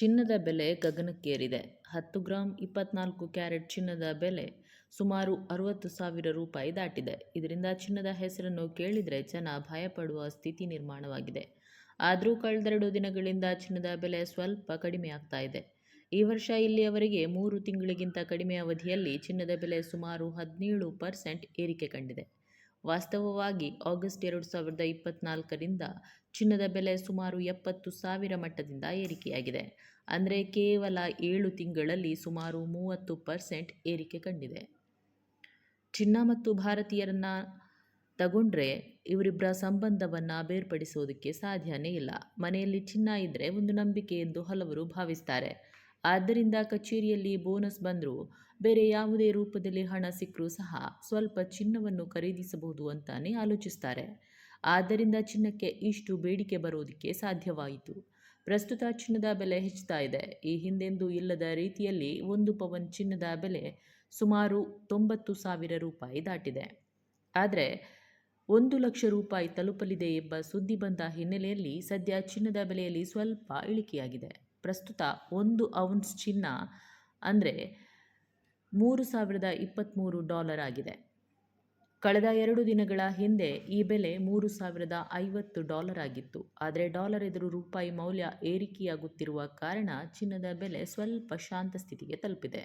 ಚಿನ್ನದ ಬೆಲೆ ಗಗನಕ್ಕೇರಿದೆ. ಹತ್ತು ಗ್ರಾಂ ಇಪ್ಪತ್ನಾಲ್ಕು ಕ್ಯಾರೆಟ್ ಚಿನ್ನದ ಬೆಲೆ ಸುಮಾರು ಅರವತ್ತು ಸಾವಿರ ರೂಪಾಯಿ ದಾಟಿದೆ. ಇದರಿಂದ ಚಿನ್ನದ ಹೆಸರನ್ನು ಕೇಳಿದರೆ ಜನ ಭಯಪಡುವ ಸ್ಥಿತಿ ನಿರ್ಮಾಣವಾಗಿದೆ. ಆದರೂ ಕಳೆದೆರಡು ದಿನಗಳಿಂದ ಚಿನ್ನದ ಬೆಲೆ ಸ್ವಲ್ಪ ಕಡಿಮೆ ಆಗ್ತಾ ಇದೆ. ಈ ವರ್ಷ ಇಲ್ಲಿಯವರೆಗೆ ಮೂರು ತಿಂಗಳಿಗಿಂತ ಕಡಿಮೆ ಅವಧಿಯಲ್ಲಿ ಚಿನ್ನದ ಬೆಲೆ ಸುಮಾರು ಹದಿನೇಳು ಪರ್ಸೆಂಟ್ ಏರಿಕೆ ಕಂಡಿದೆ. ವಾಸ್ತವವಾಗಿ ಆಗಸ್ಟ್ ಎರಡು ಸಾವಿರದ ಇಪ್ಪತ್ತ್ನಾಲ್ಕರಿಂದ ಚಿನ್ನದ ಬೆಲೆ ಸುಮಾರು ಎಪ್ಪತ್ತು ಸಾವಿರ ಮಟ್ಟದಿಂದ ಏರಿಕೆಯಾಗಿದೆ. ಅಂದರೆ ಕೇವಲ ಏಳು ತಿಂಗಳಲ್ಲಿ ಸುಮಾರು ಮೂವತ್ತು ಪರ್ಸೆಂಟ್ ಏರಿಕೆ ಕಂಡಿದೆ. ಚಿನ್ನ ಮತ್ತು ಭಾರತೀಯರನ್ನ ತಗೊಂಡ್ರೆ ಇವರಿಬ್ಬರ ಸಂಬಂಧವನ್ನು ಬೇರ್ಪಡಿಸೋದಕ್ಕೆ ಸಾಧ್ಯನೇ ಇಲ್ಲ. ಮನೆಯಲ್ಲಿ ಚಿನ್ನ ಇದ್ದರೆ ಒಂದು ನಂಬಿಕೆ ಎಂದು ಹಲವರು ಭಾವಿಸ್ತಾರೆ. ಆದ್ದರಿಂದ ಕಚೇರಿಯಲ್ಲಿ ಬೋನಸ್ ಬಂದರೂ ಬೇರೆ ಯಾವುದೇ ರೂಪದಲ್ಲಿ ಹಣ ಸಿಕ್ಕರೂ ಸಹ ಸ್ವಲ್ಪ ಚಿನ್ನವನ್ನು ಖರೀದಿಸಬಹುದು ಅಂತಾನೆ ಆಲೋಚಿಸ್ತಾರೆ. ಆದ್ದರಿಂದ ಚಿನ್ನಕ್ಕೆ ಇಷ್ಟು ಬೇಡಿಕೆ ಬರೋದಕ್ಕೆ ಸಾಧ್ಯವಾಯಿತು. ಪ್ರಸ್ತುತ ಚಿನ್ನದ ಬೆಲೆ ಹೆಚ್ಚುತ್ತಾ ಇದೆ. ಈ ಹಿಂದೆಂದೂ ಇಲ್ಲದ ರೀತಿಯಲ್ಲಿ ಒಂದು ಪವನ್ ಚಿನ್ನದ ಬೆಲೆ ಸುಮಾರು ತೊಂಬತ್ತು ಸಾವಿರ ರೂಪಾಯಿ ದಾಟಿದೆ. ಆದರೆ ಒಂದು ಲಕ್ಷ ರೂಪಾಯಿ ತಲುಪಲಿದೆ ಎಂಬ ಸುದ್ದಿ ಬಂದ ಹಿನ್ನೆಲೆಯಲ್ಲಿ ಸದ್ಯ ಚಿನ್ನದ ಬೆಲೆಯಲ್ಲಿ ಸ್ವಲ್ಪ ಇಳಿಕೆಯಾಗಿದೆ. ಪ್ರಸ್ತುತ ಒಂದು ಔನ್ಸ್ ಚಿನ್ನ ಅಂದರೆ ಮೂರು ಸಾವಿರದ ಇಪ್ಪತ್ತ್ಮೂರು ಡಾಲರ್ ಆಗಿದೆ. ಕಳೆದ ಎರಡು ದಿನಗಳ ಹಿಂದೆ ಈ ಬೆಲೆ ಮೂರು ಸಾವಿರದ ಐವತ್ತು ಡಾಲರ್ ಆಗಿತ್ತು. ಆದರೆ ಡಾಲರ್ ಎದುರು ರೂಪಾಯಿ ಮೌಲ್ಯ ಏರಿಕೆಯಾಗುತ್ತಿರುವ ಕಾರಣ ಚಿನ್ನದ ಬೆಲೆ ಸ್ವಲ್ಪ ಶಾಂತ ಸ್ಥಿತಿಗೆ ತಲುಪಿದೆ.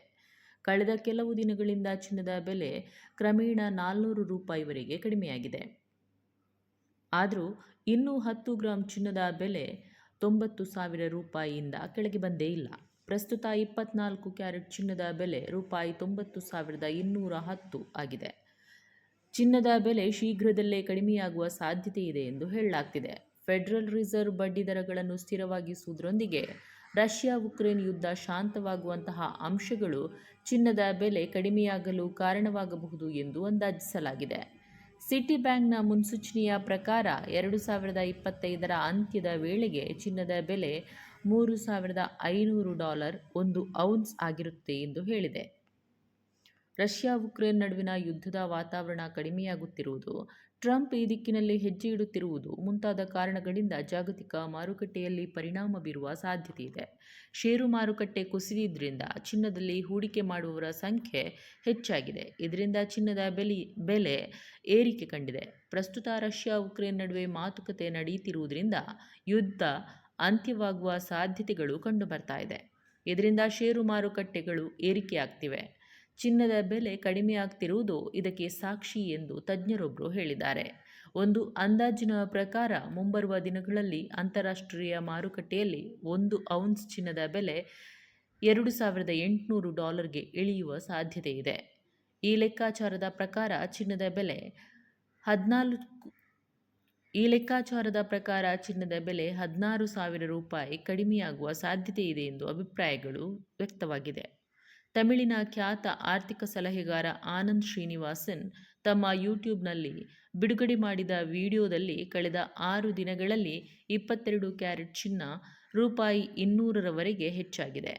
ಕಳೆದ ಕೆಲವು ದಿನಗಳಿಂದ ಚಿನ್ನದ ಬೆಲೆ ಕ್ರಮೇಣ ನಾಲ್ನೂರು ರೂಪಾಯಿವರೆಗೆ ಕಡಿಮೆಯಾಗಿದೆ. ಆದರೂ ಇನ್ನೂ ಹತ್ತು ಗ್ರಾಂ ಚಿನ್ನದ ಬೆಲೆ ತೊಂಬತ್ತು ಸಾವಿರ ರೂಪಾಯಿಯಿಂದ ಕೆಳಗೆ ಬಂದೇ ಇಲ್ಲ. ಪ್ರಸ್ತುತ ಇಪ್ಪತ್ನಾಲ್ಕು ಕ್ಯಾರೆಟ್ ಚಿನ್ನದ ಬೆಲೆ ರೂಪಾಯಿ ತೊಂಬತ್ತು ಸಾವಿರದ ಇನ್ನೂರ ಹತ್ತು ಆಗಿದೆ. ಚಿನ್ನದ ಬೆಲೆ ಶೀಘ್ರದಲ್ಲೇ ಕಡಿಮೆಯಾಗುವ ಸಾಧ್ಯತೆ ಇದೆ ಎಂದು ಹೇಳಲಾಗ್ತಿದೆ. ಫೆಡರಲ್ ರಿಸರ್ವ್ ಬಡ್ಡಿ ದರಗಳನ್ನು ಸ್ಥಿರವಾಗಿಸುವುದರೊಂದಿಗೆ ರಷ್ಯಾ ಉಕ್ರೇನ್ ಯುದ್ಧ ಶಾಂತವಾಗುವಂತಹ ಅಂಶಗಳು ಚಿನ್ನದ ಬೆಲೆ ಕಡಿಮೆಯಾಗಲು ಕಾರಣವಾಗಬಹುದು ಎಂದು ಅಂದಾಜಿಸಲಾಗಿದೆ. ಸಿಟಿ ಬ್ಯಾಂಕ್ನ ಮುನ್ಸೂಚನೆಯ ಪ್ರಕಾರ ಎರಡು ಸಾವಿರದ ಇಪ್ಪತ್ತೈದರ ಅಂತ್ಯದ ವೇಳೆಗೆ ಚಿನ್ನದ ಬೆಲೆ ಮೂರು ಸಾವಿರದ ಐನೂರು ಡಾಲರ್ ಒಂದು ಔನ್ಸ್ ಆಗಿರುತ್ತೆ ಎಂದು ಹೇಳಿದೆ. ರಷ್ಯಾ ಉಕ್ರೇನ್ ನಡುವಿನ ಯುದ್ಧದ ವಾತಾವರಣ ಕಡಿಮೆಯಾಗುತ್ತಿರುವುದು, ಟ್ರಂಪ್ ಈ ದಿಕ್ಕಿನಲ್ಲಿ ಹೆಜ್ಜೆ ಇಡುತ್ತಿರುವುದು ಮುಂತಾದ ಕಾರಣಗಳಿಂದ ಜಾಗತಿಕ ಮಾರುಕಟ್ಟೆಯಲ್ಲಿ ಪರಿಣಾಮ ಬೀರುವ ಸಾಧ್ಯತೆ ಇದೆ ಷೇರು ಮಾರುಕಟ್ಟೆ ಕುಸಿದಿದ್ದರಿಂದ ಚಿನ್ನದಲ್ಲಿ ಹೂಡಿಕೆ ಮಾಡುವವರ ಸಂಖ್ಯೆ ಹೆಚ್ಚಾಗಿದೆ. ಇದರಿಂದ ಚಿನ್ನದ ಬೆಲೆ ಬೆಲೆ ಏರಿಕೆ ಕಂಡಿದೆ. ಪ್ರಸ್ತುತ ರಷ್ಯಾ ಉಕ್ರೇನ್ ನಡುವೆ ಮಾತುಕತೆ ನಡೆಯುತ್ತಿರುವುದರಿಂದ ಯುದ್ಧ ಅಂತ್ಯವಾಗುವ ಸಾಧ್ಯತೆಗಳು ಕಂಡುಬರ್ತಾ ಇದೆ. ಇದರಿಂದ ಷೇರು ಮಾರುಕಟ್ಟೆಗಳು ಏರಿಕೆಯಾಗ್ತಿವೆ. ಚಿನ್ನದ ಬೆಲೆ ಕಡಿಮೆಯಾಗ್ತಿರುವುದು ಇದಕ್ಕೆ ಸಾಕ್ಷಿ ಎಂದು ತಜ್ಞರೊಬ್ಬರು ಹೇಳಿದ್ದಾರೆ. ಒಂದು ಅಂದಾಜಿನ ಪ್ರಕಾರ ಮುಂಬರುವ ದಿನಗಳಲ್ಲಿ ಅಂತಾರಾಷ್ಟ್ರೀಯ ಮಾರುಕಟ್ಟೆಯಲ್ಲಿ ಒಂದು ಔನ್ಸ್ ಚಿನ್ನದ ಬೆಲೆ ಎರಡು ಸಾವಿರದ ಎಂಟುನೂರು ಡಾಲರ್ಗೆ ಇಳಿಯುವ ಸಾಧ್ಯತೆ ಇದೆ. ಈ ಲೆಕ್ಕಾಚಾರದ ಪ್ರಕಾರ ಚಿನ್ನದ ಬೆಲೆ ಹದಿನಾಲ್ಕು, ಈ ಲೆಕ್ಕಾಚಾರದ ಪ್ರಕಾರ ಚಿನ್ನದ ಬೆಲೆ ಹದಿನಾರು ಸಾವಿರ ರೂಪಾಯಿ ಕಡಿಮೆಯಾಗುವ ಸಾಧ್ಯತೆ ಇದೆ ಎಂದು ಅಭಿಪ್ರಾಯಗಳು ವ್ಯಕ್ತವಾಗಿದೆ. ತಮಿಳಿನ ಖ್ಯಾತ ಆರ್ಥಿಕ ಸಲಹೆಗಾರ ಆನಂದ್ ಶ್ರೀನಿವಾಸನ್ ತಮ್ಮ ಯೂಟ್ಯೂಬ್ನಲ್ಲಿ ಬಿಡುಗಡೆ ಮಾಡಿದ ವಿಡಿಯೋದಲ್ಲಿ ಕಳೆದ ಆರು ದಿನಗಳಲ್ಲಿ ಇಪ್ಪತ್ತೆರಡು ಕ್ಯಾರೆಟ್ ಚಿನ್ನ ರೂಪಾಯಿ ಇನ್ನೂರರವರೆಗೆ ಹೆಚ್ಚಾಗಿದೆ.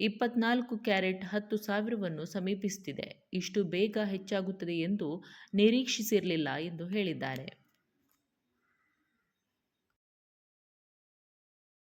ಇಪ್ಪತ್ನಾಲ್ಕು ಕ್ಯಾರೆಟ್ ಹತ್ತು ಸಾವಿರವನ್ನು ಸಮೀಪಿಸುತ್ತಿದೆ. ಇಷ್ಟು ಬೇಗ ಹೆಚ್ಚಾಗುತ್ತದೆ ಎಂದು ನಿರೀಕ್ಷಿಸಿರಲಿಲ್ಲ ಎಂದು ಹೇಳಿದ್ದಾರೆ.